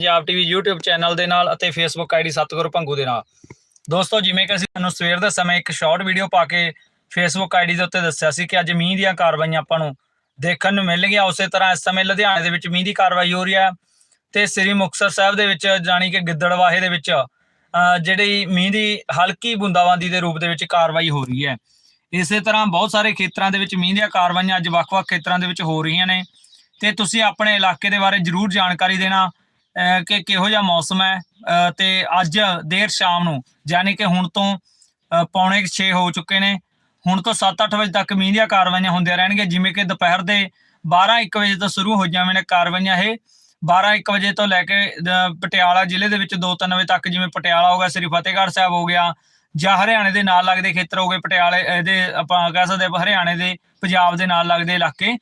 Punjab TV YouTube channel ਦੇ ਨਾਲ ਅਤੇ Facebook ਆਈਡੀ ਸਤਗੁਰੂ ਭੰਗੂ ਦੇ ਨਾਲ। ਦੋਸਤੋ, ਜਿਵੇਂ ਕਿ ਅਸੀਂ ਤੁਹਾਨੂੰ ਸਵੇਰ ਦੇ ਸਮੇਂ ਇੱਕ ਸ਼ਾਰਟ ਵੀਡੀਓ ਪਾ ਕੇ Facebook ਆਈਡੀ ਦੇ ਉੱਤੇ ਦੱਸਿਆ ਸੀ ਕਿ ਅੱਜ ਮੀਂਹ ਦੀਆਂ ਕਾਰਵਾਈਆਂ ਆਪਾਂ ਨੂੰ ਦੇਖਣ ਨੂੰ ਮਿਲ ਗਿਆ ਉਸੇ ਤਰ੍ਹਾਂ ਇਸ ਸਮੇਂ ਲੁਧਿਆਣੇ ਦੇ ਵਿੱਚ ਮੀਂਹ ਦੀ ਕਾਰਵਾਈ ਹੋ ਰਹੀ ਹੈ ਤੇ ਸ੍ਰੀ ਮੁਕਤਸਰ ਸਾਹਿਬ ਦੇ ਵਿੱਚ ਜਾਣੀ ਕਿ ਗਿੱਦੜਵਾਹੇ ਦੇ ਵਿੱਚ ਜਿਹੜੀ ਮੀਂਹ ਦੀ ਹਲਕੀ ਬੂੰਦਾਬਾਂਦੀ ਦੇ ਰੂਪ ਦੇ ਵਿੱਚ ਕਾਰਵਾਈ ਹੋ ਰਹੀ ਹੈ। ਇਸੇ ਤਰ੍ਹਾਂ ਬਹੁਤ ਸਾਰੇ ਖੇਤਰਾਂ ਦੇ ਵਿੱਚ ਮੀਂਹ ਦੀਆਂ ਕਾਰਵਾਈਆਂ ਅੱਜ ਵੱਖ-ਵੱਖ ਖੇਤਰਾਂ ਦੇ ਵਿੱਚ ਹੋ ਰਹੀਆਂ ਨੇ। ਤੇ ਤੁਸੀਂ ਆਪਣੇ ਇਲਾਕੇ ਦੇ ਬਾਰੇ ਜਰੂਰ ਜਾਣਕਾਰੀ ਦੇਣਾ। ਕਿ ਕਿਹੋ ਜਿਹਾ ਮੌਸਮ ਹੈ ਅਹ, ਤੇ ਅੱਜ ਦੇਰ ਸ਼ਾਮ ਨੂੰ ਯਾਨੀ ਕਿ ਹੁਣ ਤੋਂ ਪੌਣੇ 6 ਹੋ ਚੁੱਕੇ ਨੇ ਹੁਣ ਤੋਂ 7-8 ਵਜੇ ਤੱਕ ਮੀਂਹ ਦੀਆਂ ਕਾਰਵਾਈਆਂ ਹੁੰਦੀਆਂ ਰਹਿਣਗੀਆਂ ਜਿਵੇਂ ਕਿ ਦੁਪਹਿਰ ਦੇ 12-1 ਵਜੇ ਤੋਂ ਸ਼ੁਰੂ ਹੋ ਜਾਵੇਂ ਨੇ ਕਾਰਵਾਈਆਂ ਇਹ 12-1 ਵਜੇ ਤੋਂ ਲੈ ਕੇ ਪਟਿਆਲਾ ਜ਼ਿਲ੍ਹੇ ਦੇ ਵਿੱਚ 2-3 ਵਜੇ ਤੱਕ ਜਿਵੇਂ ਪਟਿਆਲਾ ਹੋ ਗਿਆ ਸ੍ਰੀ ਫਤਿਹਗੜ੍ਹ ਸਾਹਿਬ ਹੋ ਗਿਆ ਜਾਂ ਹਰਿਆਣੇ ਦੇ ਨਾਲ ਲੱਗਦੇ ਖੇਤਰ ਹੋ ਗਏ ਪਟਿਆਲੇ ਇਹਦੇ ਆਪਾਂ ਕਹਿ ਸਕਦੇ ਹਾਂ ਹਰਿਆਣੇ ਦੇ ਪੰਜਾਬ ਦੇ ਨਾਲ ਲੱਗਦੇ ਇਲਾਕੇ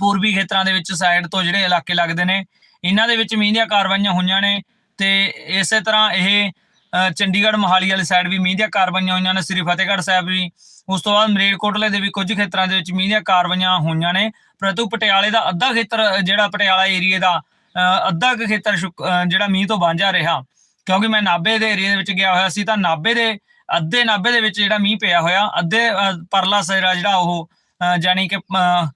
ਪੂਰਬੀ ਖੇਤਰਾਂ ਦੇ ਵਿੱਚ ਸਾਈਡ ਤੋਂ ਜਿਹੜੇ ਇਲਾਕੇ ਲੱਗਦੇ ਨੇ ਇਹਨਾਂ ਦੇ ਵਿੱਚ ਮੀਂਹ ਦੀਆਂ ਕਾਰਵਾਈਆਂ ਹੋਈਆਂ ਨੇ ਤੇ ਇਸੇ ਤਰ੍ਹਾਂ ਇਹ ਚੰਡੀਗੜ੍ਹ ਮੋਹਾਲੀ ਵਾਲੀ ਸਾਈਡ ਵੀ ਮੀਂਹ ਦੀਆਂ ਕਾਰਵਾਈਆਂ ਹੋਈਆਂ ਨੇ ਸ੍ਰੀ ਫਤਿਹਗੜ੍ਹ ਸਾਹਿਬ ਵੀ। ਉਸ ਤੋਂ ਬਾਅਦ ਮਰੇਲਕੋਟਲੇ ਦੇ ਵੀ ਕੁਝ ਖੇਤਰਾਂ ਦੇ ਵਿੱਚ ਮੀਂਹ ਦੀਆਂ ਕਾਰਵਾਈਆਂ ਹੋਈਆਂ ਨੇ। ਪਰੰਤੂ ਪਟਿਆਲੇ ਦਾ ਅੱਧਾ ਖੇਤਰ ਜਿਹੜਾ ਪਟਿਆਲਾ ਏਰੀਏ ਦਾ ਅੱਧਾ ਕੁ ਖੇਤਰ ਜਿਹੜਾ ਮੀਂਹ ਤੋਂ ਵਾਂਝਾ ਰਿਹਾ। ਕਿਉਂਕਿ ਮੈਂ ਨਾਭੇ ਦੇ ਏਰੀਏ ਦੇ ਵਿੱਚ ਗਿਆ ਹੋਇਆ ਸੀ ਤਾਂ ਨਾਭੇ ਦੇ ਅੱਧੇ ਨਾਭੇ ਦੇ ਵਿੱਚ ਜਿਹੜਾ ਮੀਂਹ ਪਿਆ ਹੋਇਆ ਅੱਧੇ ਅ, ਪਰਲਾ ਸਿਰਾ ਜਿਹੜਾ ਉਹ ਅ, ਜਾਣੀ ਕਿ ਅ,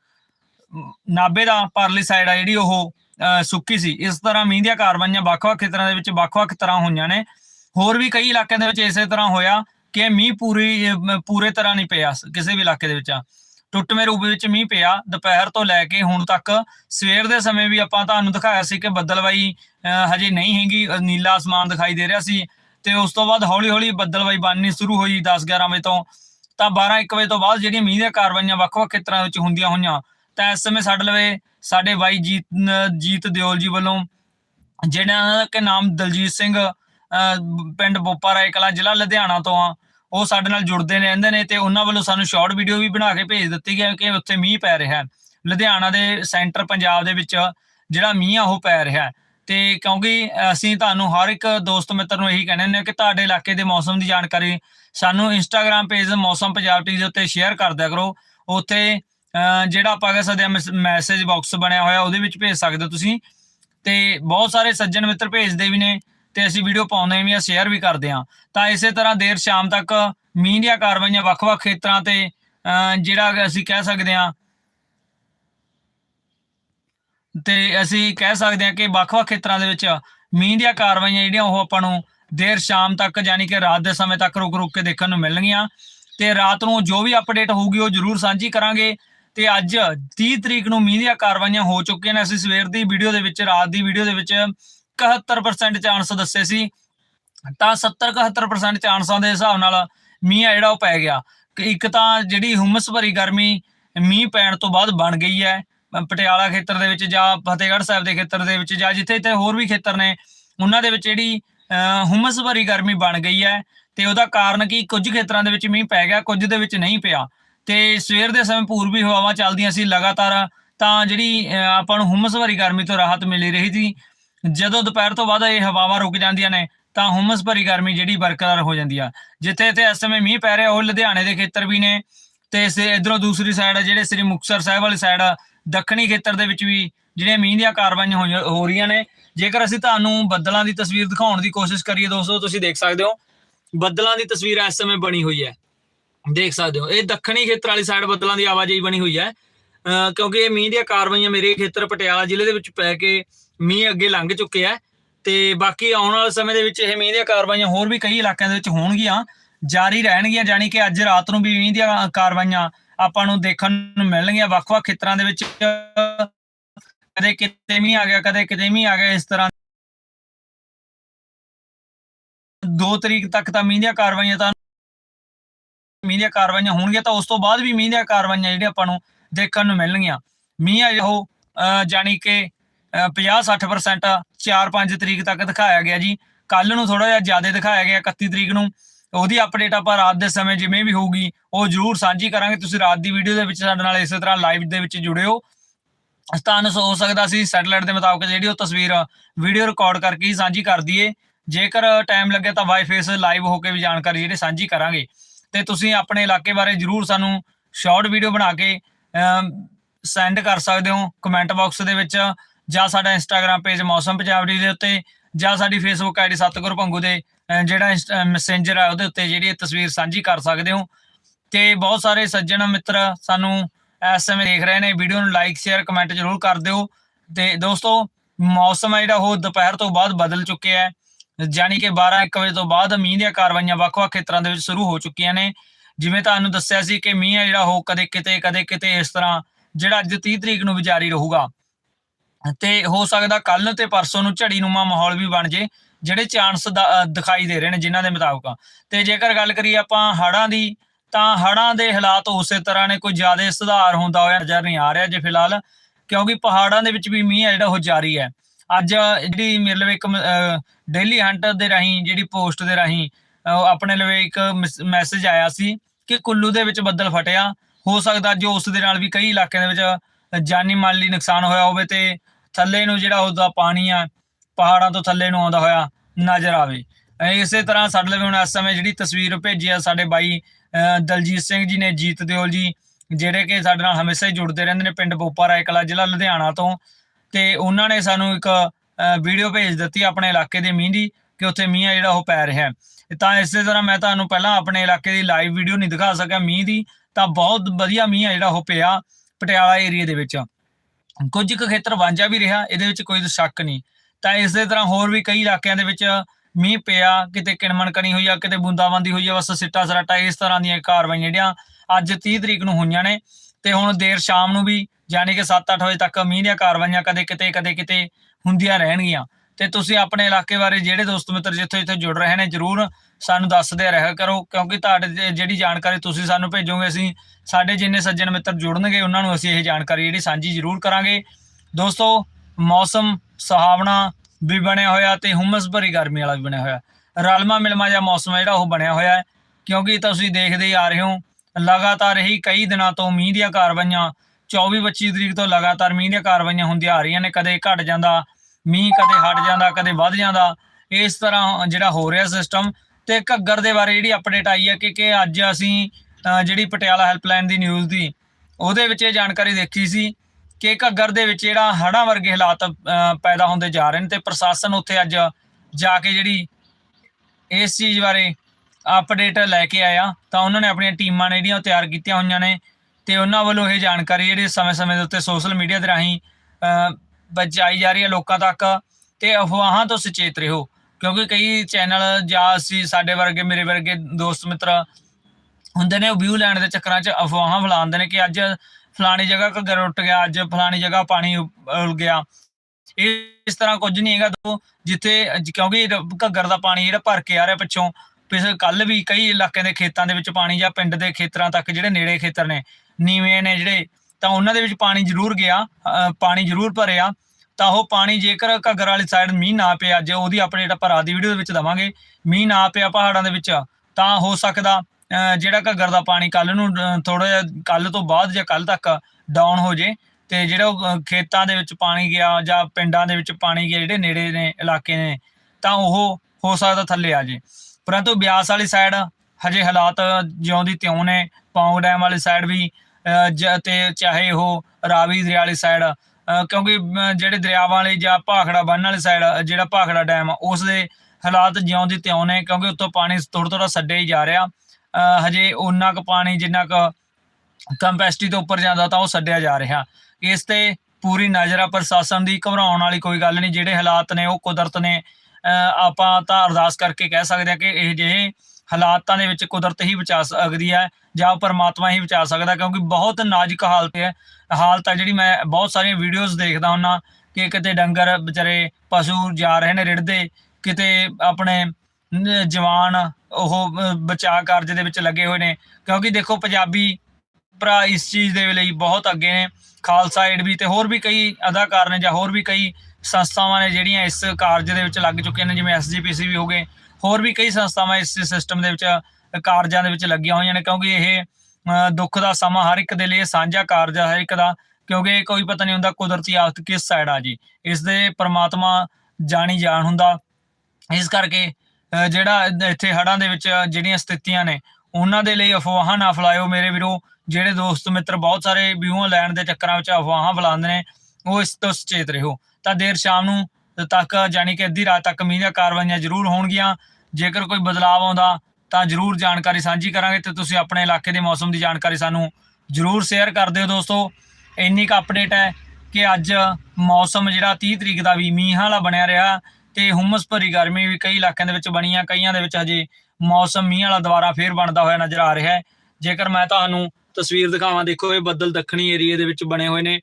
ਨਾਭੇ ਦਾ ਪਰਲੀ ਸਾਈਡ ਆ ਜਿਹੜੀ ਉਹ ਸੁੱਕੀ ਸੀ। ਇਸ ਤਰ੍ਹਾਂ ਮੀਂਹ ਦੀਆਂ ਕਾਰਵਾਈਆਂ ਵੱਖ-ਵੱਖ ਖੇਤਰਾਂ ਦੇ ਵਿੱਚ ਵੱਖ-ਵੱਖ ਤਰ੍ਹਾਂ ਹੋਈਆਂ ਨੇ। ਹੋਰ ਵੀ ਕਈ ਇਲਾਕਿਆਂ ਦੇ ਵਿੱਚ ਇਸੇ ਤਰ੍ਹਾਂ ਹੋਇਆ ਕਿ ਮੀਂਹ ਪੂਰੀ ਪੂਰੇ ਤਰ੍ਹਾਂ ਨਹੀਂ ਪਿਆ ਕਿਸੇ ਵੀ ਇਲਾਕੇ ਦੇ ਵਿੱਚ। ਟੁੱਟਵੇਂ ਰੂਪ ਵਿੱਚ ਮੀਂਹ ਪਿਆ। ਦੁਪਹਿਰ ਤੋਂ ਲੈ ਕੇ ਹੁਣ ਤੱਕ ਸਵੇਰ ਦੇ ਸਮੇਂ ਵੀ ਆਪਾਂ ਤੁਹਾਨੂੰ ਦਿਖਾਇਆ ਸੀ ਕਿ ਬੱਦਲਵਾਈ ਅ, ਹਜੇ ਨਹੀਂ ਹੈਗੀ। ਨੀਲਾ ਅਸਮਾਨ ਦਿਖਾਈ ਦੇ ਰਿਹਾ ਸੀ ਤੇ ਉਸ ਤੋਂ ਬਾਅਦ ਹੌਲੀ-ਹੌਲੀ ਬੱਦਲਵਾਈ ਬਣਨੀ ਸ਼ੁਰੂ ਹੋਈ 10-11 ਵਜੇ ਤੋਂ। ਤਾਂ 12-1 ਵਜੇ ਤੋਂ ਬਾਅਦ ਜਿਹੜੀਆਂ ਮੀਂਹ ਦੀਆਂ ਕਾਰਵਾਈਆਂ ਵੱਖ-ਵੱਖ ਖੇਤਰਾਂ ਵਿੱਚ ਹੁੰਦੀਆਂ ਹੋਈਆਂ ਤਾਂ ਇਸ ਸਮੇਂ ਸਾਡੇ ਲਵੇ ਸਾਡੇ ਬਾਈ ਜੀਤ ਜੀਤ ਦਿਓਲ ਜੀ ਵੱਲੋਂ ਜਿਹੜਾ ਕਿ ਨਾਮ ਦਲਜੀਤ ਸਿੰਘ ਪਿੰਡ ਬੋਪਾ ਰਾਏ ਕਲਾ ਜ਼ਿਲ੍ਹਾ ਲੁਧਿਆਣਾ ਤੋਂ ਆ, ਉਹ ਸਾਡੇ ਨਾਲ ਜੁੜਦੇ ਨੇ ਰਹਿੰਦੇ ਨੇ ਤੇ ਉਹਨਾਂ ਵੱਲੋਂ ਸਾਨੂੰ ਸ਼ਾਰਟ ਵੀਡੀਓ ਵੀ ਬਣਾ ਕੇ ਭੇਜ ਦਿੱਤੀ ਗਈ ਕਿ ਉੱਥੇ ਮੀਂਹ ਪੈ ਰਿਹਾ ਹੈ। ਲੁਧਿਆਣਾ ਦੇ ਸੈਂਟਰ ਪੰਜਾਬ ਦੇ ਵਿੱਚ ਜਿਹੜਾ ਮੀਂਹ ਆ ਉਹ ਪੈ ਰਿਹਾ ਹੈ। ਤੇ ਕਿਉਂਕਿ ਅਸੀਂ ਤੁਹਾਨੂੰ ਹਰ ਇੱਕ ਦੋਸਤ ਮਿੱਤਰ ਨੂੰ ਇਹੀ ਕਹਿੰਦੇ ਨੇ ਕਿ ਤੁਹਾਡੇ ਇਲਾਕੇ ਦੇ ਮੌਸਮ ਦੀ ਜਾਣਕਾਰੀ ਸਾਨੂੰ ਇੰਸਟਾਗ੍ਰam ਪੇਜ ਮੌਸਮ ਪੰਜਾਬ ਟੀ ਦੇ ਉੱਤੇ ਸ਼ੇਅਰ ਕਰ ਦਿਆ ਕਰੋ। ਉੱਥੇ ਜਿਹੜਾ ਆਪਾਂ ਕਹਿ ਸਕਦੇ ਹਾਂ ਮੈਸੇਜ ਬਾਕਸ ਬਣਿਆ ਹੋਇਆ ਉਹਦੇ ਵਿੱਚ ਭੇਜ ਸਕਦੇ ਹੋ ਤੁਸੀਂ। ਤੇ ਬਹੁਤ ਸਾਰੇ ਸੱਜਣ ਮਿੱਤਰ ਭੇਜਦੇ ਵੀ ਨੇ ਤੇ ਅਸੀਂ ਵੀਡੀਓ ਪਾਉਂਦੇ ਵੀ ਆ ਸ਼ੇਅਰ ਵੀ ਕਰਦੇ ਆ ਤਾਂ ਇਸੇ ਤਰ੍ਹਾਂ ਦੇਰ ਸ਼ਾਮ ਤੱਕ ਮੀਂਹ ਦੀਆਂ ਕਾਰਵਾਈਆਂ ਵੱਖ-ਵੱਖ ਖੇਤਰਾਂ ਤੇ ਅਹ, ਜਿਹੜਾ ਅਸੀਂ ਕਹਿ ਸਕਦੇ ਆ ਤੇ ਅਸੀਂ ਕਹਿ ਸਕਦੇ ਹਾਂ ਕਿ ਵੱਖ-ਵੱਖ ਖੇਤਰਾਂ ਦੇ ਵਿੱਚ ਮੀਂਹ ਦੀਆਂ ਕਾਰਵਾਈਆਂ ਜਿਹੜੀਆਂ ਉਹ ਆਪਾਂ ਨੂੰ ਦੇਰ ਸ਼ਾਮ ਤੱਕ ਯਾਨੀ ਕਿ ਰਾਤ ਦੇ ਸਮੇਂ ਤੱਕ ਰੁਕ-ਰੁਕ ਕੇ ਦੇਖਣ ਨੂੰ ਮਿਲਣਗੀਆਂ। ਤੇ ਰਾਤ ਨੂੰ ਜੋ ਵੀ ਅਪਡੇਟ ਹੋਊਗੀ ਉਹ ਜ਼ਰੂਰ ਸਾਂਝੀ ਕਰਾਂਗੇ। ਤੇ ਅੱਜ 30 ਤਰੀਕ ਨੂੰ ਮੀਂਹ ਦੀਆਂ ਕਾਰਵਾਈਆਂ ਹੋ ਚੁੱਕੀਆਂ ਨੇ। ਅਸੀਂ ਸਵੇਰ ਦੀ ਵੀਡੀਓ ਦੇ ਵਿੱਚ ਰਾਤ ਦੀ ਵੀਡੀਓ ਦੇ ਵਿੱਚ 71% ਚਾਂਸ ਦੱਸੇ ਸੀ। ਤਾਂ 70 71% ਚਾਂਸਾਂ ਦੇ ਹਿਸਾਬ ਨਾਲ ਮੀਂਹ ਆ ਜਿਹੜਾ ਉਹ ਪੈ ਗਿਆ। ਇੱਕ ਤਾਂ ਜਿਹੜੀ ਹੁਮਸ ਭਰੀ ਗਰਮੀ ਮੀਂਹ ਪੈਣ ਤੋਂ ਬਾਅਦ ਬਣ ਗਈ ਹੈ। ਪਟਿਆਲਾ ਖੇਤਰ ਦੇ ਵਿੱਚ ਜਾਂ ਫਤਿਹਗੜ੍ਹ ਸਾਹਿਬ ਦੇ ਖੇਤਰ ਦੇ ਵਿੱਚ ਜਾਂ ਜਿੱਥੇ ਇੱਥੇ ਹੋਰ ਵੀ ਖੇਤਰ ਨੇ ਉਹਨਾਂ ਦੇ ਵਿੱਚ ਜਿਹੜੀ ਅ, ਹੁਮਸ ਭਰੀ ਗਰਮੀ ਬਣ ਗਈ ਹੈ। ਤੇ ਉਹਦਾ ਕਾਰਨ ਕੀ? ਕੁਝ ਖੇਤਰਾਂ ਦੇ ਵਿੱਚ ਮੀਂਹ ਪੈ ਗਿਆ ਕੁਝ ਦੇ ਵਿੱਚ ਨਹੀਂ ਪਿਆ। ਤੇ ਸਵੇਰ ਦੇ ਸਮੇਂ ਪੂਰਬੀ ਹਵਾਵਾਂ ਚੱਲਦੀਆਂ ਸੀ ਲਗਾਤਾਰ, ਤਾਂ ਜਿਹੜੀ ਆਪਾਂ ਨੂੰ ਹੁਮਸ ਭਰੀ ਗਰਮੀ ਤੋਂ ਰਾਹਤ ਮਿਲੀ ਰਹੀ ਸੀ। ਜਦੋਂ ਦੁਪਹਿਰ ਤੋਂ ਬਾਅਦ ਇਹ ਹਵਾਵਾਂ ਰੁਕ ਜਾਂਦੀਆਂ ਨੇ, ਤਾਂ ਹੁਮਸ ਭਰੀ ਗਰਮੀ ਜਿਹੜੀ ਬਰਕਰਾਰ ਹੋ ਜਾਂਦੀ ਆ। ਜਿੱਥੇ ਇੱਥੇ ਇਸ ਸਮੇਂ ਮੀਂਹ ਪੈ ਰਿਹਾ, ਉਹ ਲੁਧਿਆਣੇ ਦੇ ਖੇਤਰ ਵੀ ਨੇ। ਤੇ ਇਸੇ ਇਧਰੋਂ ਦੂਸਰੀ ਸਾਈਡ ਜਿਹੜੇ ਸ੍ਰੀ ਮੁਕਤਸਰ ਸਾਹਿਬ ਵਾਲੀ ਸਾਈਡ ਦੱਖਣੀ ਖੇਤਰ ਦੇ ਵਿੱਚ ਵੀ ਜਿਹੜੀਆਂ ਮੀਂਹ ਦੀਆਂ ਕਾਰਵਾਈਆਂ ਹੋਈਆਂ- ਹੋ ਰਹੀਆਂ ਨੇ। ਜੇਕਰ ਅਸੀਂ ਤੁਹਾਨੂੰ ਬੱਦਲਾਂ ਦੀ ਤਸਵੀਰ ਦਿਖਾਉਣ ਦੀ ਕੋਸ਼ਿਸ਼ ਕਰੀਏ, ਦੋਸਤੋ, ਤੁਸੀਂ ਦੇਖ ਸਕਦੇ ਹੋ, ਬੱਦਲਾਂ ਦੀ ਤਸਵੀਰ ਇਸ ਸਮੇਂ ਬਣੀ ਹੋਈ ਹੈ। ਦੇਖ ਸਕਦੇ ਹੋ, ਇਹ ਦੱਖਣੀ ਖੇਤਰ ਵਾਲੀ ਸਾਈਡ ਬੱਦਲਾਂ ਦੀ ਆਵਾਜਾਈ ਬਣੀ ਹੋਈ ਹੈ। ਕਿਉਂਕਿ ਇਹ ਮੀਂਹ ਦੀਆਂ ਕਾਰਵਾਈਆਂ ਮੇਰੇ ਖੇਤਰ ਪਟਿਆਲਾ ਜ਼ਿਲ੍ਹੇ ਦੇ ਵਿੱਚ ਪੈ ਕੇ ਮੀਂਹ ਅੱਗੇ ਲੰਘ ਚੁੱਕੇ ਆ। ਤੇ ਬਾਕੀ ਆਉਣ ਵਾਲੇ ਸਮੇਂ ਦੇ ਵਿੱਚ ਇਹ ਮੀਂਹ ਦੀਆਂ ਕਾਰਵਾਈਆਂ ਹੋਰ ਵੀ ਕਈ ਇਲਾਕਿਆਂ ਦੇ ਵਿੱਚ ਹੋਣਗੀਆਂ, ਜਾਰੀ ਰਹਿਣਗੀਆਂ, ਜਾਣੀ ਕਿ ਅੱਜ ਰਾਤ ਨੂੰ ਵੀ ਮੀਂਹ ਦੀਆਂ ਕਾਰਵਾਈਆਂ ਆਪਾਂ ਨੂੰ ਦੇਖਣ ਨੂੰ ਮਿਲਣਗੀਆਂ। ਵੱਖ-ਵੱਖ ਖੇਤਰਾਂ ਦੇ ਵਿੱਚ ਕਦੇ ਕਿਤੇ ਮੀਂਹ ਆ ਗਿਆ, ਕਦੇ ਕਿਤੇ ਮੀਂਹ ਆ ਗਿਆ, ਇਸ ਤਰ੍ਹਾਂ। 2 ਤਰੀਕ ਤੱਕ ਤਾਂ ਮੀਂਹ ਦੀਆਂ ਕਾਰਵਾਈਆਂ ਤਾਂ ਮੀਂਹ ਦੀਆਂ ਕਾਰਵਾਈਆਂ ਹੋਣਗੀਆਂ ਤਾਂ ਉਸ ਤੋਂ ਬਾਅਦ ਵੀ ਮੀਂਹ ਦੀਆਂ ਕਾਰਵਾਈਆਂ ਜਿਹੜੀਆਂ ਆਪਾਂ ਨੂੰ ਦੇਖਣ ਨੂੰ ਮਿਲਣਗੀਆਂ। ਮੀਂਹ ਆ ਉਹ ਅਹ, ਕਿ 50-60% 4-5 ਤਰੀਕ ਤੱਕ ਦਿਖਾਇਆ ਗਿਆ ਜੀ। ਕੱਲ ਨੂੰ ਥੋੜਾ ਜਿਹਾ ਜ਼ਿਆਦਾ ਦਿਖਾਇਆ ਗਿਆ 31 ਤਰੀਕ ਨੂੰ। ਉਹਦੀ ਅਪਡੇਟ ਆਪਾਂ ਰਾਤ ਦੇ ਸਮੇਂ ਜਿਵੇਂ ਵੀ ਹੋਊਗੀ ਉਹ ਜ਼ਰੂਰ ਸਾਂਝੀ ਕਰਾਂਗੇ। ਤੁਸੀਂ ਰਾਤ ਦੀ ਵੀਡੀਓ ਦੇ ਵਿੱਚ ਸਾਡੇ ਨਾਲ ਇਸੇ ਤਰ੍ਹਾਂ ਲਾਈਵ ਦੇ ਵਿੱਚ ਜੁੜਿਓ ਸਥਾਨ ਹੋ ਸਕਦਾ ਸੀ ਸੈਟਲਾਈਟ ਦੇ ਮੁਤਾਬਕ ਜਿਹੜੀ ਉਹ ਤਸਵੀਰ ਵੀਡੀਓ ਰਿਕਾਰਡ ਕਰਕੇ ਹੀ ਸਾਂਝੀ ਕਰ ਦਈਏ। ਜੇਕਰ ਟਾਈਮ ਲੱਗੇ ਤਾਂ ਵਾਈ ਫੇਸ ਲਾਈਵ ਹੋ ਕੇ ਵੀ ਜਾਣਕਾਰੀ ਜਿਹੜੀ ਸਾਂਝੀ ਕਰਾਂਗੇ। ਤੇ ਤੁਸੀਂ ਆਪਣੇ ਇਲਾਕੇ ਬਾਰੇ ਜਰੂਰ ਸਾਨੂੰ ਸ਼ਾਰਟ ਵੀਡੀਓ ਬਣਾ ਕੇ ਸੈਂਡ ਕਰ ਸਕਦੇ ਹੋ ਕਮੈਂਟ ਬਾਕਸ ਦੇ ਵਿੱਚ ਜਾਂ ਸਾਡਾ ਇੰਸਟਾਗ੍ਰam ਪੇਜ ਮੌਸਮ ਪੰਜਾਬ ਪੰਜਾਬੀ ਦੇ ਉੱਤੇ ਜਾਂ ਸਾਡੀ ਫੇਸਬੁੱਕ ਆਈਡੀ ਸਤਗੁਰ ਪੰਗੂ ਦੇ, ਅਹ, ਜਿਹੜਾ ਮੈਸੇਂਜਰ ਆ ਉਹਦੇ ਉੱਤੇ ਜਿਹੜੀ ਇਹ ਤਸਵੀਰ ਸਾਂਝੀ ਕਰ ਸਕਦੇ ਹੋ। ਤੇ ਬਹੁਤ ਸਾਰੇ ਸੱਜਣ ਮਿੱਤਰ ਸਾਨੂੰ ਇਸ ਸਮੇਂ ਦੇਖ ਰਹੇ ਨੇ ਵੀਡੀਓ ਨੂੰ ਲਾਈਕ ਸ਼ੇਅਰ ਕਮੈਂਟ ਜ਼ਰੂਰ ਕਰ ਦਿਓ। ਤੇ ਦੋਸਤੋ, ਮੌਸਮ ਹੈ ਜਿਹੜਾ ਉਹ ਦੁਪਹਿਰ ਤੋਂ ਬਾਅਦ ਬਦਲ ਚੁੱਕਿਆ ਹੈ। ਯਾਨੀ ਕਿ 12 1 ਵਜੇ ਤੋਂ ਬਾਅਦ ਮੀਂਹ ਦੀਆਂ ਕਾਰਵਾਈਆਂ ਵੱਖ-ਵੱਖ ਖੇਤਰਾਂ ਦੇ ਵਿੱਚ ਸ਼ੁਰੂ ਹੋ ਚੁੱਕੀਆਂ ਨੇ। ਜਿਵੇਂ ਤੁਹਾਨੂੰ ਦੱਸਿਆ ਸੀ ਕਿ ਮੀਂਹ ਹੈ ਜਿਹੜਾ ਉਹ ਕਦੇ ਕਿਤੇ ਕਦੇ ਕਿਤੇ ਇਸ ਤਰ੍ਹਾਂ ਜਿਹੜਾ ਅੱਜ 30 ਤਰੀਕ ਨੂੰ ਵੀ ਜਾਰੀ ਰਹੂਗਾ। ਤੇ ਹੋ ਸਕਦਾ ਕੱਲ ਤੇ ਪਰਸੋਂ ਨੂੰ ਝੜੀ ਨੂਮਾ ਮਾਹੌਲ ਵੀ ਬਣ ਜੇ, ਜਿਹੜੇ ਚਾਂਸ ਦਿਖਾਈ ਦੇ ਰਹੇ ਨੇ ਜਿਨ੍ਹਾਂ ਦੇ ਮੁਤਾਬਕ। ਤੇ ਜੇਕਰ ਗੱਲ ਕਰੀਏ ਆਪਾਂ ਹੜ੍ਹਾਂ ਦੀ, ਤਾਂ ਹੜ੍ਹਾਂ ਦੇ ਹਾਲਾਤ ਉਸੇ ਤਰ੍ਹਾਂ ਨੇ, ਕੋਈ ਜ਼ਿਆਦਾ ਸੁਧਾਰ ਹੁੰਦਾ ਹੋਇਆ ਨਜ਼ਰ ਨਹੀਂ ਆ ਰਿਹਾ ਜੇ ਫਿਲਹਾਲ, ਕਿਉਂਕਿ ਪਹਾੜਾਂ ਦੇ ਵਿੱਚ ਵੀ ਮੀਂਹ ਹੈ ਜਿਹੜਾ ਉਹ ਜਾਰੀ ਹੈ। ਅੱਜ ਜਿਹੜੀ ਮੇਰੇ ਲਈ ਇੱਕ ਡੇਲੀ ਹੰਟਰ ਦੇ ਰਾਹੀਂ, ਜਿਹੜੀ ਪੋਸਟ ਦੇ ਰਾਹੀਂ ਆਪਣੇ ਲਈ ਇੱਕ ਮੈਸੇਜ ਆਇਆ ਸੀ ਕਿ ਕੁੱਲੂ ਦੇ ਵਿੱਚ ਬੱਦਲ ਫਟਿਆ। ਹੋ ਸਕਦਾ ਜੋ ਉਸ ਦੇ ਨਾਲ ਵੀ ਕਈ ਇਲਾਕਿਆਂ ਦੇ ਵਿੱਚ ਜਾਨੀ ਮਾਲੀ ਨੁਕਸਾਨ ਹੋਇਆ ਹੋਵੇ ਤੇ ਥੱਲੇ ਨੂੰ ਜਿਹੜਾ ਉਹਦਾ ਪਾਣੀ ਆ, ਪਹਾੜਾਂ ਤੋਂ ਥੱਲੇ ਨੂੰ ਆਉਂਦਾ ਹੋਇਆ ਨਜ਼ਰ ਆਵੇ। ਇਸੇ ਤਰ੍ਹਾਂ ਸਾਡੇ ਲਈ ਹੁਣ ਇਸ ਸਮੇਂ ਜਿਹੜੀ ਤਸਵੀਰ ਭੇਜੀ ਆ ਸਾਡੇ ਬਾਈ, ਅਹ, ਦਲਜੀਤ ਸਿੰਘ ਜੀ ਨੇ, ਜੀਤ ਦਿਓਲ ਜੀ, ਜਿਹੜੇ ਕਿ ਸਾਡੇ ਨਾਲ ਹਮੇਸ਼ਾ ਹੀ ਜੁੜਦੇ ਰਹਿੰਦੇ ਨੇ ਪਿੰਡ ਬੋਪਾ ਰਾਏ ਕਲਾ ਜ਼ਿਲ੍ਹਾ ਲੁਧਿਆਣਾ ਤੋਂ। ਤੇ ਉਹਨਾਂ ਨੇ ਸਾਨੂੰ ਇੱਕ ਵੀਡੀਓ ਭੇਜ ਦਿੱਤੀ ਆਪਣੇ ਇਲਾਕੇ ਦੇ ਮੀਂਹ ਦੀ ਕਿ ਉੱਥੇ ਮੀਂਹ ਆ ਜਿਹੜਾ ਉਹ ਪੈ ਰਿਹਾ ਹੈ। ਤਾਂ ਇਸੇ ਤਰ੍ਹਾਂ ਮੈਂ ਤੁਹਾਨੂੰ ਪਹਿਲਾਂ ਆਪਣੇ ਇਲਾਕੇ ਦੀ ਲਾਈਵ ਵੀਡੀਓ ਨਹੀਂ ਦਿਖਾ ਸਕਿਆ ਮੀਂਹ ਦੀ, ਤਾਂ ਬਹੁਤ ਵਧੀਆ ਮੀਂਹ ਆ ਜਿਹੜਾ ਉਹ ਪਿਆ ਪਟਿਆਲਾ ਏਰੀਆ ਦੇ ਵਿੱਚ। ਕੁਝ ਕੁ ਖੇਤਰ ਵਾਂਝਾ ਵੀ ਰਿਹਾ, ਇਹਦੇ ਵਿੱਚ ਕੋਈ ਸ਼ੱਕ ਨਹੀਂ। ਤਾਂ ਇਸੇ ਤਰ੍ਹਾਂ ਹੋਰ ਵੀ ਕਈ ਇਲਾਕਿਆਂ ਦੇ ਵਿੱਚ ਮੀਂਹ ਪਿਆ, ਕਿਤੇ ਕਿਣਮਣ ਕਣੀ ਹੋਈ ਆ, ਕਿਤੇ ਬੂੰਦਾਬਾਂਦੀ ਹੋਈ ਆ, ਬਸ ਸਿੱਟਾ ਸਰਾਟਾ ਇਸ ਤਰ੍ਹਾਂ ਦੀਆਂ ਕਾਰਵਾਈਆਂ ਜਿਹੜੀਆਂ ਅੱਜ 30 ਤਰੀਕ ਨੂੰ ਹੋਈਆਂ ਨੇ। ਤੇ ਹੁਣ ਦੇਰ ਸ਼ਾਮ ਨੂੰ ਵੀ ਯਾਨੀ ਕਿ 7-8 ਵਜੇ ਤੱਕ ਮੀਂਹ ਦੀਆਂ ਕਾਰਵਾਈਆਂ ਕਦੇ ਕਿਤੇ ਕਦੇ ਕਿਤੇ ਹੁੰਦੀਆਂ ਰਹਿਣਗੀਆਂ। ਤੇ ਤੁਸੀਂ ਆਪਣੇ ਇਲਾਕੇ ਬਾਰੇ ਜਿਹੜੇ ਦੋਸਤ ਮਿੱਤਰ ਜਿੱਥੇ ਜਿੱਥੇ ਜੁੜ ਰਹੇ ਨੇ ਜਰੂਰ ਸਾਨੂੰ ਦੱਸਦੇ ਰਹਿਆ ਕਰੋ, ਕਿਉਂਕਿ ਤੁਹਾਡੇ ਜਿਹੜੀ ਜਾਣਕਾਰੀ ਤੁਸੀਂ ਸਾਨੂੰ ਭੇਜੋਗੇ, ਅਸੀਂ ਸਾਡੇ ਜਿੰਨੇ ਸੱਜਣ ਮਿੱਤਰ ਜੁੜਨਗੇ, ਉਹਨਾਂ ਨੂੰ ਅਸੀਂ ਇਹ ਜਾਣਕਾਰੀ ਜਿਹੜੀ ਸਾਂਝੀ ਜ਼ਰੂਰ ਕਰਾਂਗੇ। ਦੋਸਤੋ, ਮੌਸਮ ਸੁਹਾਵਣਾ ਵੀ ਬਣਿਆ ਹੋਇਆ ਤੇ ਹੁਮਸ ਭਰੀ ਗਰਮੀ ਵਾਲਾ ਵੀ ਬਣਿਆ ਹੋਇਆ। ਰਲਮਾ ਮਿਲਮਾ ਜਿਹਾ ਮੌਸਮ ਹੈ ਜਿਹੜਾ, ਉਹ ਬਣਿਆ ਹੋਇਆ ਹੈ। ਕਿਉਂਕਿ ਤੁਸੀਂ ਦੇਖਦੇ ਹੀ ਆ ਰਹੇ ਹੋ ਲਗਾਤਾਰ ਹੀ ਕਈ ਦਿਨਾਂ ਤੋਂ ਮੀਂਹ ਦੀਆਂ ਕਾਰਵਾਈਆਂ 24 25 ਤਰੀਕ ਤੋਂ ਲਗਾਤਾਰ ਮੀਂਹ ਦੀਆਂ ਕਾਰਵਾਈਆਂ ਹੁੰਦੀਆਂ ਆ ਰਹੀਆਂ ਨੇ, ਕਦੇ ਘਟ ਜਾਂਦਾ, ਮੀਂਹ ਕਦੇ ਹਟ ਜਾਂਦਾ, ਕਦੇ ਵੱਧ ਜਾਂਦਾ। ਇਸ ਤਰ੍ਹਾਂ ਜਿਹੜਾ ਹੋ ਰਿਹਾ ਸਿਸਟਮ ਤੇ ਘੱਗਰ ਦੇ ਬਾਰੇ ਜਿਹੜੀ ਅਪਡੇਟ ਆਈ ਹੈ ਕਿ ਕਿ ਅੱਜ ਅਸੀਂ ਜਿਹੜੀ ਪਟਿਆਲਾ ਹੈਲਪਲਾਈਨ ਦੀ ਨਿਊਜ਼ ਦੀ, ਉਹਦੇ ਵਿੱਚ ਇਹ ਜਾਣਕਾਰੀ ਦੇਖੀ ਸੀ ਕਿ ਘੱਗਰ ਦੇ ਵਿੱਚ ਜਿਹੜਾ ਹੜ੍ਹਾਂ ਵਰਗੇ ਹਾਲਾਤ ਪੈਦਾ ਹੁੰਦੇ ਜਾ ਰਹੇ ਨੇ ਤੇ ਪ੍ਰਸ਼ਾਸਨ ਉੱਥੇ ਅੱਜ ਜਾ ਕੇ ਜਿਹੜੀ ਇਸ ਚੀਜ਼ ਬਾਰੇ ਅਪਡੇਟ ਲੈ ਕੇ ਆਇਆ, ਤਾਂ ਉਹਨਾਂ ਨੇ ਆਪਣੀਆਂ ਟੀਮਾਂ ਨੇ ਜਿਹੜੀਆਂ ਤਿਆਰ ਕੀਤੀਆਂ ਹੋਈਆਂ ਨੇ, ਤੇ ਉਹਨਾਂ ਵੱਲੋਂ ਇਹ ਜਾਣਕਾਰੀ ਜਿਹੜੀ ਸਮੇਂ-ਸਮੇਂ ਦੇ ਉੱਤੇ ਸੋਸ਼ਲ ਮੀਡੀਆ ਦੇ ਰਾਹੀਂ ਪਹੁੰਚਾਈ ਜਾ ਰਹੀ ਹੈ ਲੋਕਾਂ ਤੱਕ, ਤੇ ਅਫਵਾਹਾਂ ਤੋਂ ਸੁਚੇਤ ਰਹੋ, ਕਿਉਂਕਿ ਕਈ ਚੈਨਲ ਜਾਂ ਅਸੀਂ ਸਾਡੇ ਵਰਗੇ, ਮੇਰੇ ਵਰਗੇ ਦੋਸਤ ਮਿੱਤਰ ਹੁੰਦੇ ਨੇ, ਉਹ ਵਿਊ ਲੈਣ ਦੇ ਚੱਕਰਾਂ 'ਚ ਅਫਵਾਹਾਂ ਫੈਲਾਉਂਦੇ ਨੇ ਕਿ ਅੱਜ ਫਲਾਣੀ ਜਗ੍ਹਾ ਘੱਗਰ ਉੱਟ ਗਿਆ, ਅੱਜ ਫਲਾਣੀ ਜਗ੍ਹਾ ਪਾਣੀ ਉਲ ਗਿਆ। ਇਸ ਤਰ੍ਹਾਂ ਕੁਝ ਨਹੀਂ ਹੈਗਾ ਦੋ ਜਿੱਥੇ, ਕਿਉਂਕਿ ਘੱਗਰ ਦਾ ਪਾਣੀ ਜਿਹੜਾ ਭਰ ਕੇ ਆ ਰਿਹਾ ਪਿੱਛੋਂ ਪਿਛਲੇ ਕੱਲ ਵੀ ਕਈ ਇਲਾਕਿਆਂ ਦੇ ਖੇਤਾਂ ਦੇ ਵਿੱਚ ਪਾਣੀ ਜਾਂ ਪਿੰਡ ਦੇ ਖੇਤਰਾਂ ਤੱਕ ਜਿਹੜੇ ਨੇੜੇ ਖੇਤਰ ਨੇ ਨੀਵੇਂ ਨੇ ਜਿਹੜੇ ਤਾਂ ਉਹਨਾਂ ਦੇ ਵਿੱਚ ਪਾਣੀ ਜ਼ਰੂਰ ਗਿਆ ਪਾਣੀ ਜ਼ਰੂਰ ਭਰਿਆ। ਤਾਂ ਉਹ ਪਾਣੀ ਜੇਕਰ ਘੱਗਰ ਵਾਲੀ ਸਾਈਡ ਮੀਂਹ ਨਾ ਪਿਆ ਜੇ ਉਹਦੀ ਅਪਡੇਟ ਆਪਾਂ ਰਾਤ ਦੀ ਵੀਡੀਓ ਦੇ ਵਿੱਚ ਦਵਾਂਗੇ। ਮੀਂਹ ਨਾ ਪਿਆ ਪਹਾੜਾਂ ਦੇ ਵਿੱਚ ਤਾਂ ਹੋ ਸਕਦਾ ਅ, ਜਿਹੜਾ ਘੱਗਰ ਦਾ ਪਾਣੀ ਕੱਲ ਨੂੰ ਥੋੜਾ ਜਿਹਾ ਕੱਲ ਤੋਂ ਬਾਅਦ ਜਾਂ ਕੱਲ ਤੱਕ ਡਾਊਨ ਹੋ ਜੇ ਤੇ ਜਿਹੜਾ ਉਹ, ਖੇਤਾਂ ਦੇ ਵਿੱਚ ਪਾਣੀ ਗਿਆ ਜਾਂ ਪਿੰਡਾਂ ਦੇ ਵਿੱਚ ਪਾਣੀ ਗਿਆ ਜਿਹੜੇ ਨੇੜੇ ਨੇ ਇਲਾਕੇ ਨੇ ਤਾਂ ਉਹ ਹੋ ਸਕਦਾ ਥੱਲੇ ਆ ਜੇ। ਪਰੰਤੂ ਬਿਆਸ ਵਾਲੀ ਸਾਈਡ ਹਜੇ ਹਾਲਾਤ ਜਿਉਂ ਦੀ ਤਿਉਂ ਨੇ। ਪੌਂਗ ਡੈਮ ਵਾਲੀ ਸਾਈਡ ਵੀ ਜ- ਤੇ ਚਾਹੇ ਉਹ ਰਾਵੀ ਦਰਿਆ ਵਾਲੀ ਸਾਈਡ ਕਿਉਂਕਿ ਜਿਹੜੇ ਦਰਿਆਵਾਂ ਵਾਲੀ ਜਾਂ ਭਾਖੜਾ ਬੰਨ ਵਾਲੀ ਸਾਈਡ ਜਿਹੜਾ ਭਾਖੜਾ ਡੈਮ ਉਸ ਦੇ ਹਾਲਾਤ ਜਿਉਂ ਦੀ ਤਿਉਂ ਨੇ ਕਿਉਂਕਿ ਉੱਤੋਂ ਪਾਣੀ ਥੋੜਾ ਥੋੜਾ ਛੱਡਿਆ ਹੀ ਜਾ ਰਿਹਾ। ਹਜੇ ਉਨਾ ਕੁ ਪਾਣੀ ਜਿੰਨਾ ਕੁ ਕੰਪੈਸਿਟੀ ਤੋਂ ਉੱਪਰ ਜਾਂਦਾ ਤਾਂ ਉਹ ਛੱਡਿਆ ਜਾ ਰਿਹਾ। ਇਸ ਤੇ ਪੂਰੀ ਨਜ਼ਰ ਆ ਪ੍ਰਸ਼ਾਸਨ ਦੀ, ਘਬਰਾਉਣ ਵਾਲੀ ਕੋਈ ਗੱਲ ਨਹੀਂ। ਜਿਹੜੇ ਹਾਲਾਤ ਨੇ ਉਹ ਕੁਦਰਤ ਨੇ ਆਪਾਂ ਤਾਂ ਅਰਦਾਸ ਕਰਕੇ ਕਹਿ ਸਕਦੇ ਹਾਂ ਕਿ ਇਹ ਜਿਹੇ ਹਾਲਾਤਾਂ ਦੇ ਵਿੱਚ ਕੁਦਰਤ ਹੀ ਬਚਾ ਸਕਦੀ ਹੈ ਜਾਂ ਪਰਮਾਤਮਾ ਹੀ ਬਚਾ ਸਕਦਾ ਕਿਉਂਕਿ ਬਹੁਤ ਨਾਜ਼ੁਕ ਹਾਲਤ ਹੈ। ਹਾਲਤ ਆ ਜਿਹੜੀ ਮੈਂ ਬਹੁਤ ਸਾਰੀਆਂ ਵੀਡੀਓਜ਼ ਦੇਖਦਾ ਹੁੰਨਾ ਕਿ ਕਿਤੇ ਡੰਗਰ ਵਿਚਾਰੇ ਪਸ਼ੂ ਜਾ ਰਹੇ ਨੇ ਰਿੜਦੇ ਕਿਤੇ ਆਪਣੇ ਜਵਾਨ ਉਹ ਅਹ, ਬਚਾਅ ਕਾਰਜ ਦੇ ਵਿੱਚ ਲੱਗੇ ਹੋਏ ਨੇ। ਕਿਉਂਕਿ ਦੇਖੋ ਪੰਜਾਬੀ ਭਰਾ ਇਸ ਚੀਜ਼ ਦੇ ਲਈ ਬਹੁਤ ਅੱਗੇ ਨੇ। ਖਾਲਸਾ ਏਡ ਵੀ ਤੇ ਹੋਰ ਵੀ ਕਈ ਅਦਾਕਾਰ ਨੇ ਜਾਂ ਹੋਰ ਵੀ ਕਈ ਸੰਸਥਾਵਾਂ ਨੇ ਜਿਹੜੀਆਂ ਇਸ ਕਾਰਜ ਦੇ ਵਿੱਚ ਲੱਗ ਚੁੱਕੀਆਂ ਨੇ, ਜਿਵੇਂ ਐਸਜੀਪੀਸੀ ਵੀ ਹੋ ਗਏ, ਹੋਰ ਵੀ ਕਈ ਸੰਸਥਾਵਾਂ ਇਸ ਸਿਸਟਮ ਦੇ ਵਿੱਚ ਕਾਰਜਾਂ ਦੇ ਵਿੱਚ ਲੱਗੀਆਂ ਹੋਈਆਂ ਨੇ, ਕਿਉਂਕਿ ਇਹ ਦੁੱਖ ਦਾ ਸਮਾਂ ਹਰ ਇੱਕ ਦੇ ਲਈ ਸਾਂਝਾ ਕਾਰਜ ਹੈ ਹਰ ਇੱਕ ਦਾ, ਕਿਉਂਕਿ ਕੋਈ ਪਤਾ ਨਹੀਂ ਹੁੰਦਾ ਕੁਦਰਤੀ ਆਫਤ ਕਿਸ ਸਾਈਡ ਆ ਜੀ। ਇਸ ਦੇ ਪ੍ਰਮਾਤਮਾ ਜਾਣੀ ਜਾਣ ਹੁੰਦਾ। ਇਸ ਕਰਕੇ ਜਿਹੜਾ ਇੱਥੇ ਹੜਾਂ ਦੇ ਵਿੱਚ ਜਿਹੜੀਆਂ ਸਥਿਤੀਆਂ ਨੇ, ਉਹਨਾਂ ਦੇ ਲਈ ਅਫਵਾਹਾਂ ਨਾ ਫੈਲਾਇਓ ਮੇਰੇ ਵੀਰੋ। ਜਿਹੜੇ ਦੋਸਤ ਮਿੱਤਰ ਬਹੁਤ ਸਾਰੇ ਵਿਊਆਂ ਲੈਣ ਦੇ ਚੱਕਰਾਂ ਵਿੱਚ ਅਫਵਾਹਾਂ ਫੈਲਾਉਂਦੇ ਨੇ ਉਹ ਇਸ ਤੋਂ ਸੁਚੇਤ ਰਹੋ। ਤਾਂ ਦੇਰ ਸ਼ਾਮ ਨੂੰ ਤੱਕ ਜਾਣੀ ਕਿ ਅੱਧੀ ਰਾਤ ਤੱਕ ਮੀਂਹ ਦੀਆਂ ਕਾਰਵਾਈਆਂ ਜ਼ਰੂਰ ਹੋਣਗੀਆਂ। ਜੇਕਰ ਕੋਈ ਬਦਲਾਅ ਆਉਂਦਾ, ਤਾਂ ਜ਼ਰੂਰ ਜਾਣਕਾਰੀ ਸਾਂਝੀ ਕਰਾਂਗੇ ਤੇ ਤੁਸੀਂ ਆਪਣੇ ਇਲਾਕੇ ਦੇ ਮੌਸਮ ਦੀ ਜਾਣਕਾਰੀ ਸਾਨੂੰ ਜ਼ਰੂਰ ਸ਼ੇਅਰ ਕਰ ਦਿਓ ਦੋਸਤੋ। ਇੰਨੀ ਕੁ ਅਪਡੇਟ ਹੈ ਕਿ ਅੱਜ ਮੌਸਮ ਜਿਹੜਾ 30 ਤਰੀਕ ਦਾ ਵੀ ਮੀਂਹ ਵਾਲਾ ਬਣਿਆ ਰਿਹਾ ਤੇ ਹੁਮਸ ਭਰੀ ਗਰਮੀ ਵੀ ਕਈ ਇਲਾਕਿਆਂ ਦੇ ਵਿੱਚ ਬਣੀ ਆ ਕਈਆਂ ਦੇ ਵਿੱਚ ਹਜੇ ਮੌਸਮ ਮੀਂਹ ਵਾਲਾ ਦੁਬਾਰਾ ਫੇਰ ਬਣਦਾ ਹੋਇਆ ਨਜ਼ਰ ਆ ਰਿਹਾ ਹੈ। ਜੇਕਰ ਮੈਂ ਤੁਹਾਨੂੰ ਤਸਵੀਰ ਦਿਖਾਵਾਂ, ਦੇਖੋ ਇਹ ਬੱਦਲ ਦੱਖਣੀ ਏਰੀਏ ਦੇ ਵਿੱਚ ਬਣੇ ਹੋਏ ਨੇ।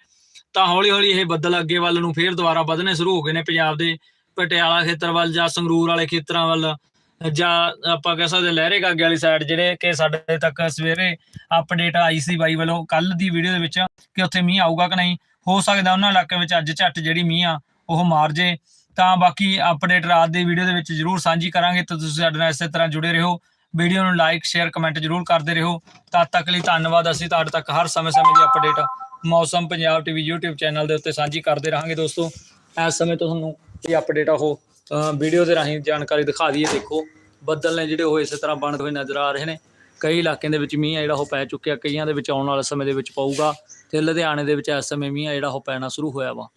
ਤਾਂ ਹੌਲੀ ਹੌਲੀ ਇਹ ਬੱਦਲ ਅੱਗੇ ਵੱਲ ਨੂੰ ਫੇਰ ਦੁਬਾਰਾ ਵਧਣੇ ਸ਼ੁਰੂ ਹੋ ਗਏ ਨੇ ਪੰਜਾਬ ਦੇ ਪਟਿਆਲਾ ਖੇਤਰ ਵੱਲ ਜਾਂ ਸੰਗਰੂਰ ਵਾਲੇ ਖੇਤਰਾਂ ਵੱਲ, ਜਾਂ ਆਪਾਂ ਕਹਿ ਸਕਦੇ ਲਹਿਰੇ ਗਾਗੇ ਵਾਲੀ ਸਾਈਡ ਜਿਹੜੇ ਕਿ ਸਾਡੇ ਤੱਕ ਸਵੇਰੇ ਅਪਡੇਟ ਆਈ ਸੀ ਬਾਈ ਵੱਲੋਂ ਕੱਲ ਦੀ ਵੀਡੀਓ ਦੇ ਵਿੱਚ ਕਿ ਉੱਥੇ ਮੀਂਹ ਆਊਗਾ ਕਿ ਨਹੀਂ, ਹੋ ਸਕਦਾ ਉਹਨਾਂ ਇਲਾਕਿਆਂ ਵਿੱਚ ਅੱਜ ਝੱਟ ਜਿਹੜੀ ਮੀਂਹ ਆ, ਉਹ ਮਾਰ ਜੇ। ਤਾਂ ਬਾਕੀ ਅਪਡੇਟ ਰਾਤ ਦੀ ਵੀਡੀਓ ਦੇ ਵਿੱਚ ਜਰੂਰ ਸਾਂਝੀ ਕਰਾਂਗੇ, ਤਾਂ ਤੁਸੀਂ ਸਾਡੇ ਨਾਲ ਇਸੇ ਤਰ੍ਹਾਂ ਜੁੜੇ ਰਹੋ। ਵੀਡੀਓ ਨੂੰ ਲਾਈਕ ਸ਼ੇਅਰ ਕਮੈਂਟ ਜਰੂਰ ਕਰਦੇ ਰਹੋ। ਤਦ ਤੱਕ ਲਈ ਧੰਨਵਾਦ, ਅਸੀਂ ਤੁਹਾਡੇ ਤੱਕ ਹਰ ਸਮੇਂ-ਸਮੇਂ ਦੀ ਅਪਡੇਟ ਮੌਸਮ ਪੰਜਾਬ ਟੀਵੀ YouTube ਚੈਨਲ ਦੇ ਉੱਤੇ ਸਾਂਝੀ ਕਰਦੇ ਰਹਾਂਗੇ ਦੋਸਤੋ। ਇਸ ਸਮੇਂ ਤੋਂ ਤੁਹਾਨੂੰ ਇਹ ਅਪਡੇਟ ਆ ਉਹ ਵੀਡੀਓ ਦੇ ਰਾਹੀਂ ਜਾਣਕਾਰੀ ਦਿਖਾ ਦਈਏ। ਦੇਖੋ ਬੱਦਲ ਨੇ ਜਿਹੜੇ ਉਹ ਇਸੇ ਤਰ੍ਹਾਂ ਬਣਦੇ ਹੋਏ ਨਜ਼ਰ ਆ ਰਹੇ ਨੇ। ਕਈ ਇਲਾਕਿਆਂ ਦੇ ਵਿੱਚ ਮੀਂਹ ਆ ਜਿਹੜਾ ਉਹ ਪੈ ਚੁੱਕਿਆ। ਕਈਆਂ ਦੇ ਵਿੱਚ ਆਉਣ ਵਾਲੇ ਸਮੇਂ ਦੇ ਵਿੱਚ ਪਊਗਾ ਤੇ ਲੁਧਿਆਣੇ ਦੇ ਵਿੱਚ ਇਸ ਸਮੇਂ ਮੀਂਹ ਆ ਜਿਹੜਾ ਉਹ ਪੈਣਾ ਸ਼ੁਰੂ ਹੋਇਆ ਵਾ।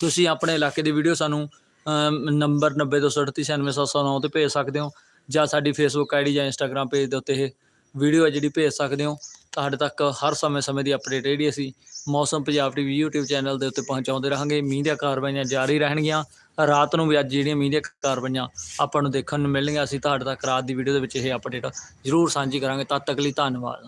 ਤੁਸੀਂ ਆਪਣੇ ਇਲਾਕੇ ਦੀ ਵੀਡੀਓ ਸਾਨੂੰ ਅਮ, ਨੰਬਰ 9023897709 ਤੇ ਭੇਜ ਸਕਦੇ ਹੋ ਜਾਂ ਸਾਡੀ ਫੇਸਬੁੱਕ ਆਈਡੀ ਜਾਂ ਇੰਸਟਾਗ੍ਰam ਪੇਜ ਦੇ ਉੱਤੇ ਇਹ ਵੀਡੀਓ ਹੈ ਜਿਹੜੀ ਭੇਜ ਸਕਦੇ ਹੋ। ਤੁਹਾਡੇ ਤੱਕ ਹਰ ਸਮੇਂ-ਸਮੇਂ ਦੀ ਅਪਡੇਟ ਜਿਹੜੀ ਅਸੀਂ ਮੌਸਮ ਪੰਜਾਬ ਟੀਵੀ YouTube ਚੈਨਲ ਦੇ ਉੱਤੇ ਪਹੁੰਚਾਉਂਦੇ ਰਹਾਂਗੇ। ਮੀਂਹ ਦੀਆਂ ਕਾਰਵਾਈਆਂ ਜਾਰੀ ਰਹਿਣਗੀਆਂ। ਰਾਤ ਨੂੰ ਵੀ ਅੱਜ ਜਿਹੜੀਆਂ ਮੀਂਹ ਦੀਆਂ ਕਾਰਵਾਈਆਂ ਆਪਾਂ ਨੂੰ ਦੇਖਣ ਨੂੰ ਮਿਲਣਗੀਆਂ, ਅਸੀਂ ਤੁਹਾਡੇ ਤੱਕ ਰਾਤ ਦੀ ਵੀਡੀਓ ਦੇ ਵਿੱਚ ਇਹ ਅਪਡੇਟ ਜ਼ਰੂਰ ਸਾਂਝੀ ਕਰਾਂਗੇ। ਤਦ ਤੱਕ ਲਈ ਧੰਨਵਾਦ।